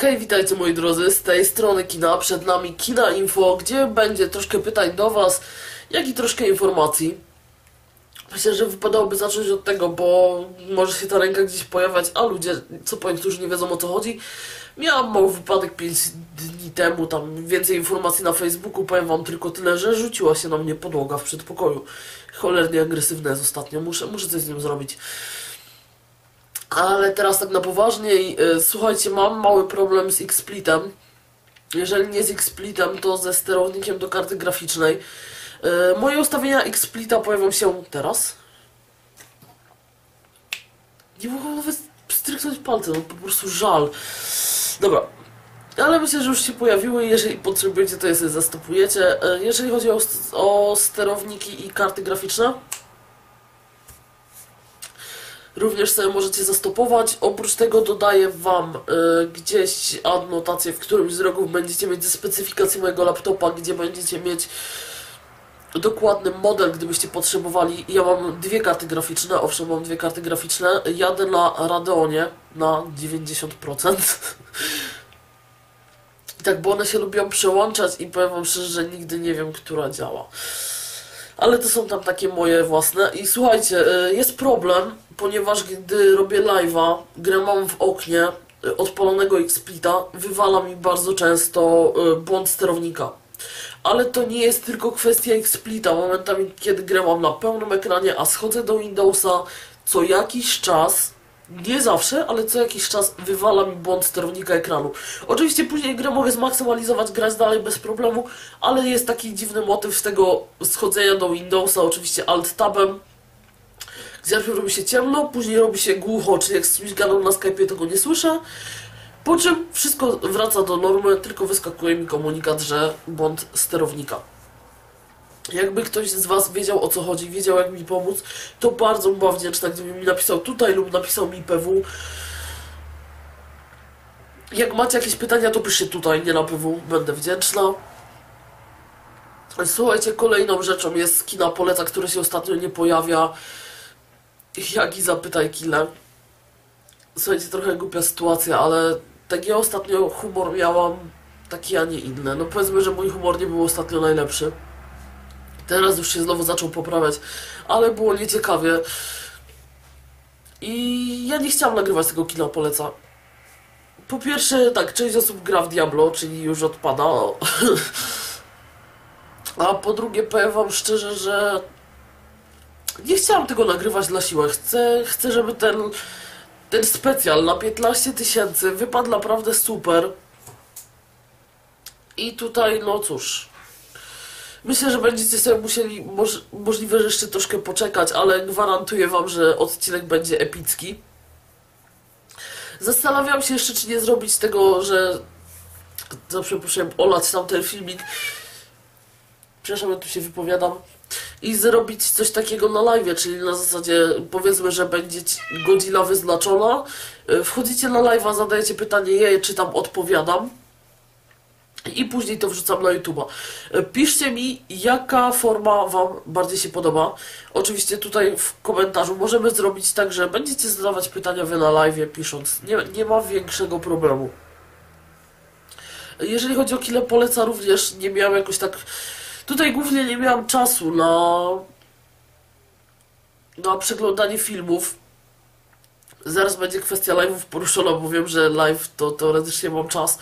Hej, witajcie moi drodzy, z tej strony kina, przed nami Kina Info, gdzie będzie troszkę pytań do was, jak i troszkę informacji. Myślę, że wypadałoby zacząć od tego, bo może się ta ręka gdzieś pojawiać, a ludzie, co powiem, którzy nie wiedzą o co chodzi. Miałam mały wypadek 5 dni temu, tam więcej informacji na Facebooku, powiem wam tylko tyle, że rzuciła się na mnie podłoga w przedpokoju. Cholernie agresywne jest ostatnio, muszę, muszę coś z nim zrobić. Ale teraz tak na poważniej, y, słuchajcie, mam mały problem z X-Splitem. Jeżeli nie z X-Splitem, to ze sterownikiem do karty graficznej. Y, Moje ustawienia X-Splita pojawią się teraz. Nie mogę nawet stryknąć palcem, no po prostu żal. Dobra. Ale myślę, że już się pojawiły jeżeli potrzebujecie, to je sobie zastopujecie. Y, Jeżeli chodzi o, o sterowniki i karty graficzne, również sobie możecie zastopować. Oprócz tego dodaję Wam y, gdzieś adnotację, w którymś z rogów będziecie mieć ze specyfikacji mojego laptopa, gdzie będziecie mieć dokładny model, gdybyście potrzebowali. Ja mam dwie karty graficzne, owszem, mam dwie karty graficzne. Jadę na Radeonie na 90%. I tak, bo one się lubią przełączać i powiem Wam szczerze, że nigdy nie wiem, która działa. Ale to są tam takie moje własne. I słuchajcie, y, jest problem, ponieważ gdy robię live'a, grę mam w oknie y, odpalonego X-Splita, wywala mi bardzo często y, błąd sterownika. Ale to nie jest tylko kwestia X-Splita. Momentami, kiedy grę mam na pełnym ekranie, a schodzę do Windowsa, co jakiś czas, nie zawsze, ale co jakiś czas wywala mi błąd sterownika ekranu. Oczywiście później grę mogę zmaksymalizować, grać dalej bez problemu, ale jest taki dziwny motyw z tego schodzenia do Windowsa, oczywiście Alt-Tabem, gdzie robi się ciemno, później robi się głucho, czyli jak z kimś gadam na Skype'ie, to go nie słyszę. Po czym wszystko wraca do normy, tylko wyskakuje mi komunikat, że błąd sterownika. Jakby ktoś z Was wiedział o co chodzi, wiedział jak mi pomóc, to bardzo bym była wdzięczna, gdyby mi napisał tutaj lub napisał mi PW. Jak macie jakieś pytania, to piszcie tutaj, nie na PW, będę wdzięczna. Słuchajcie, kolejną rzeczą jest kina Poleca, który się ostatnio nie pojawia. Jak i zapytaj kile. Słuchajcie, trochę głupia sytuacja, ale tak ja ostatnio humor miałam taki, a nie inny. No powiedzmy, że mój humor nie był ostatnio najlepszy. Teraz już się znowu zaczął poprawiać, ale było nieciekawie. I ja nie chciałam nagrywać tego kina poleca. Po pierwsze, tak, część osób gra w Diablo, czyli już odpada. A po drugie, powiem wam szczerze, że nie chciałam tego nagrywać dla siły. Chcę, chcę żeby ten, ten specjal na 15 tysięcy wypadł naprawdę super. I tutaj, no cóż, Myślę, że będziecie sobie musieli moż, możliwe, że jeszcze troszkę poczekać, ale gwarantuję wam, że odcinek będzie epicki. Zastanawiam się jeszcze, czy nie zrobić tego, że za przeproszeniem olać tamten filmik. Przepraszam, ja tu się wypowiadam. I zrobić coś takiego na live, czyli na zasadzie powiedzmy, że będzie godzina wyznaczona. Wchodzicie na live'a, zadajecie pytanie, ja je czytam, odpowiadam i później to wrzucam na YouTube'a. Piszcie mi, jaka forma Wam bardziej się podoba. Oczywiście tutaj w komentarzu możemy zrobić tak, że będziecie zadawać pytania Wy na live pisząc. Nie, nie ma większego problemu. Jeżeli chodzi o Kile Poleca również nie miałem jakoś tak... Tutaj głównie nie miałam czasu na... na przeglądanie filmów. Zaraz będzie kwestia live'ów poruszona, bo wiem, że live to teoretycznie mam czas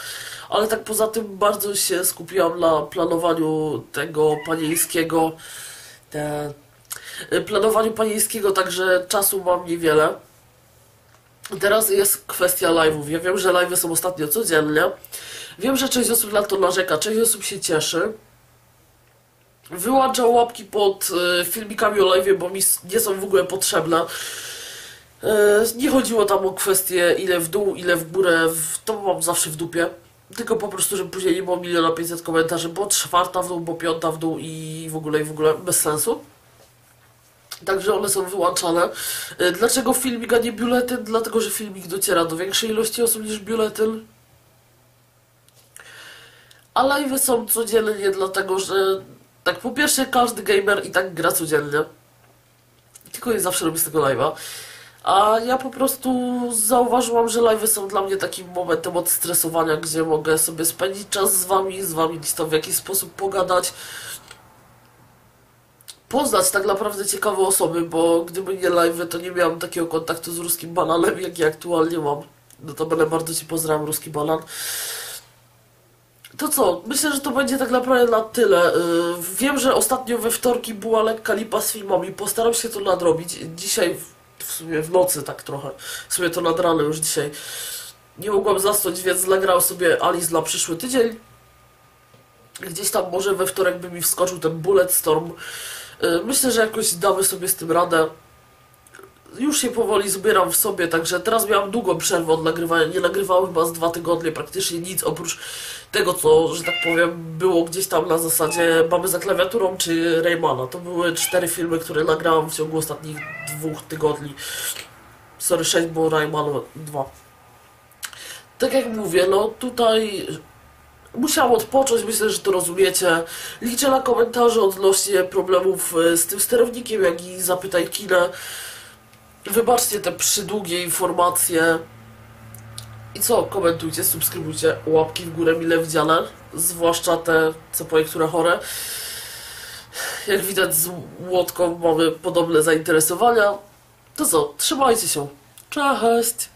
ale tak poza tym bardzo się skupiłam na planowaniu tego panieńskiego, te, planowaniu panieńskiego, także czasu mam niewiele. Teraz jest kwestia live'ów. Ja wiem, że live'y są ostatnio codziennie. Wiem, że część osób na to narzeka, część osób się cieszy. Wyłączam łapki pod y, filmikami o live, bo mi nie są w ogóle potrzebne. Y, nie chodziło tam o kwestię ile w dół, ile w górę, to mam zawsze w dupie. Tylko po prostu, żeby później nie było miliona 500 komentarzy, bo czwarta w dół, bo piąta w dół i w ogóle i w ogóle bez sensu. Także one są wyłączane. E, dlaczego filmik, a nie biuletyn? Dlatego, że filmik dociera do większej ilości osób niż biuletyn. A live są codziennie, dlatego że tak po pierwsze każdy gamer i tak gra codziennie. Tylko nie zawsze robi z tego live'a. A ja po prostu zauważyłam, że live'y są dla mnie takim momentem odstresowania, gdzie mogę sobie spędzić czas z wami, z wami gdzieś tam w jakiś sposób pogadać. Poznać tak naprawdę ciekawe osoby, bo gdyby nie live'y, to nie miałam takiego kontaktu z ruskim bananem, jaki aktualnie mam. No to będę bardzo ci pozdrawiam, ruski banan. To co? Myślę, że to będzie tak naprawdę na tyle. Yy, Wiem, że ostatnio we wtorki była lekka lipa z filmami. Postaram się to nadrobić. Dzisiaj, sumie w nocy tak trochę. W sumie to nad ranem już dzisiaj. Nie mogłam zasnąć, więc nagrał sobie Alice na przyszły tydzień. Gdzieś tam może we wtorek by mi wskoczył ten Bullet Storm. Yy, Myślę, że jakoś damy sobie z tym radę. Już się powoli zbieram w sobie, także teraz miałam długą przerwę od nagrywania. Nie nagrywałem chyba z dwa tygodnie, praktycznie nic oprócz tego, co, że tak powiem, było gdzieś tam na zasadzie Mamy za klawiaturą czy Raymana. To były cztery filmy, które nagrałam w ciągu ostatnich dwóch tygodni. Sorry, sześć, bo Rayman dwa. Tak jak mówię, no tutaj musiałam odpocząć, myślę, że to rozumiecie. Liczę na komentarze odnośnie problemów e, z tym sterownikiem, jak i zapytaj kinę. Wybaczcie te przydługie informacje. I co? Komentujcie, subskrybujcie, łapki w górę mile widziane. Zwłaszcza te, co po niektóre chore. Jak widać z Łotką mamy podobne zainteresowania. To co? Trzymajcie się. Cześć!